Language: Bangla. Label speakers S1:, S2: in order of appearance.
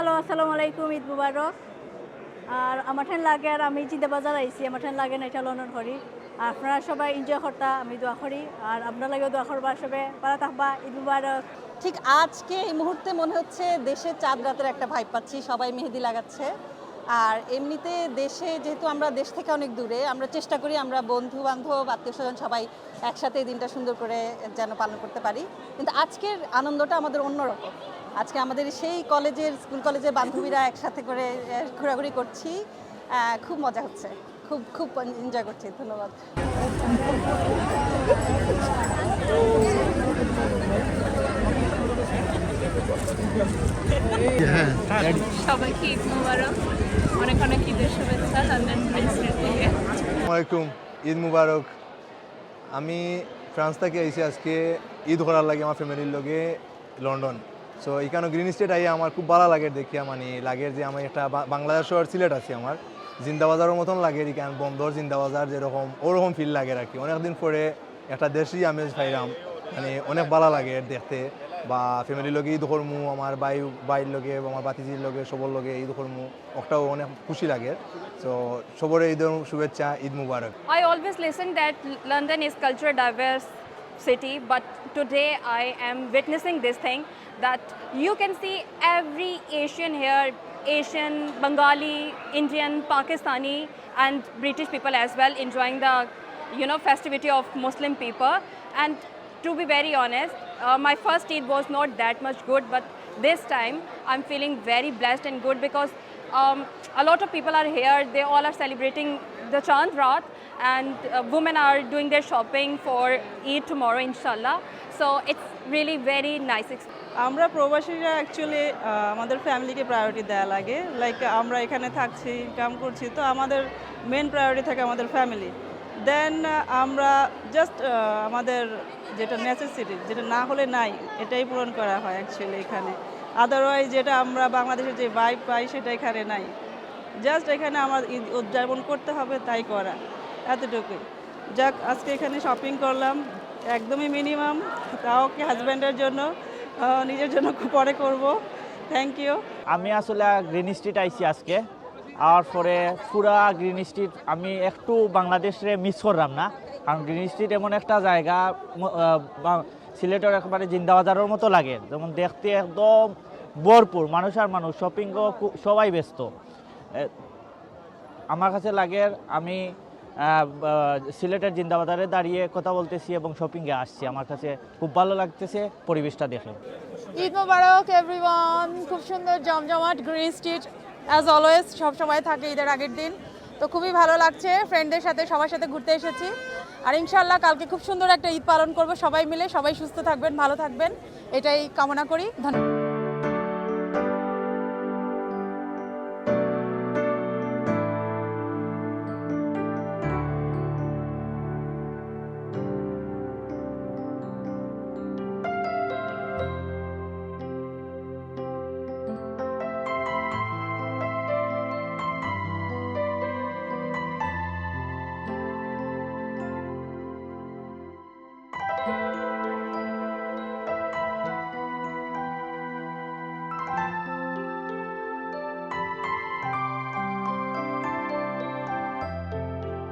S1: হ্যালো আসসালামু আলাইকুম ঈদ মুবারক আর আমার ঠান লাগে আর আমি চিন্তা বাজার আইছি। আমার ঠান লাগে না, এটা লন্ডন করি। আর আপনারা সবাই এনজয় করতা, আমি দোয়া করি। আর আপনার লাগেও দোয়া করবা সবে। পারা থাকবা ঈদ মুবারক
S2: ঠিক আজকে এই মুহূর্তে মনে হচ্ছে দেশে চাঁদ রাতের একটা ভাইব পাচ্ছি, সবাই মেহেদি লাগাচ্ছে। আর এমনিতে দেশে যেহেতু আমরা দেশ থেকে অনেক দূরে, আমরা চেষ্টা করি আমরা বন্ধু বান্ধব আত্মীয় স্বজন সবাই একসাথে এই দিনটা সুন্দর করে যেন পালন করতে পারি। কিন্তু আজকের আনন্দটা আমাদের অন্যরকম। আজকে আমাদের সেই কলেজের স্কুল কলেজের বান্ধবীরা একসাথে করে ঘোরাঘুরি করছি। খুব মজা হচ্ছে। খুব খুব এনজয় করছি। ধন্যবাদ।
S3: সবাইকে ঈদ মোবারক। অনেক অনেক ঈদের শুভেচ্ছা লন্ডন থেকে।
S4: আসসালামাইকুম ঈদ মুবারক। আমি ফ্রান্স থেকে আইসি আজকে ঈদ করার লাগে আমার ফ্যামিলির লগে লন্ডন। সো এখানে গ্রিন স্টেট আইয়া আমার খুব ভালো লাগে দেখিয়া মানে লাগে যে আমি একটা বাংলাদেশ শহর সিলেট আছি আমার। জিন্দাবাজারের মতন লাগে এখানে বন্দর, জিন্দাবাজার যেরকম, ওরকম ফিল লাগে আর কি। অনেকদিন পরে একটা দেশি আমেজ পাইলাম মানে অনেক ভালো লাগে দেখতে। বা ফ্যামিলির লগে ঈদ করমু, আমার বাই বাইর লগে, আমার বাতিজির লগে, সবর লগে ঈদ করমু, ওটাও অনেক খুশি লাগে। তো সবরে ঈদের শুভেচ্ছা, ঈদ মুবারক।
S3: I always listen that London is culture diverse city, but today I am witnessing this thing that you can see every Asian here, Asian, Bengali, Indian, Pakistani, and British people as well enjoying the, you know, festivity of Muslim people. And to be very honest, uh, my first Eid was not that much good, but this time I'm feeling very blessed and good because um, a lot of people are here. They all are celebrating the Chand Raat, and uh, women are doing their shopping for Eid tomorrow, inshallah. So it's really very nice.
S5: আমরা প্রবাসীরা অ্যাকচুয়ালি আমাদের ফ্যামিলিকে প্রায়োরিটি দেওয়া লাগে লাইক আমরা এখানে থাকছি কাম করছি তো আমাদের মেন প্রায়োরিটি থাকে আমাদের ফ্যামিলি দেন আমরা জাস্ট আমাদের যেটা নেসেসিটি যেটা না হলে নাই এটাই পূরণ করা হয় অ্যাকচুয়ালি এখানে আদারওয়াইজ যেটা আমরা বাংলাদেশের যে ভাইব পাই সেটা এখানে নাই জাস্ট এখানে আমার ঈদ উদযাপন করতে হবে তাই করা এতটুকুই। যাক, আজকে এখানে শপিং করলাম, একদমই মিনিমাম তাও কি হাজব্যান্ডের জন্য নিজের জন্য পরে করব। থ্যাংক ইউ
S6: আমি আসলে গ্রিন স্ট্রিট আইছি আজকে, আর পরে পুরা গ্রিন স্ট্রিট আমি একটু বাংলাদেশে মিস করলাম না, কারণ গ্রিন স্ট্রিট এমন একটা জায়গা সিলেটের একেবারে জিন্দাবাজারের মতো লাগে। যেমন দেখতে একদম ভরপুর, মানুষ আর মানুষ শপিং সবাই ব্যস্ত। আমার কাছে লাগে আমি সিলেটের জিন্দাবাজারে দাঁড়িয়ে কথা বলতেছি এবং শপিংয়ে আসছি। আমার কাছে খুব ভালো লাগতেছে পরিবেশটা দেখে।
S7: ঈদ মোবারক এভরিওয়ান খুব সুন্দর জমজমাট গ্রিন স্ট্রিট অ্যাজ অলওয়েজ সব সময় থাকে ঈদের আগের দিন। তো খুবই ভালো লাগছে। ফ্রেন্ডদের সাথে, সবার সাথে ঘুরতে এসেছি। আর ইনশাল্লাহ কালকে খুব সুন্দর একটা ঈদ পালন করব সবাই মিলে। সবাই সুস্থ থাকবেন, ভালো থাকবেন। এটাই কামনা করি। ধন্যবাদ। Bye.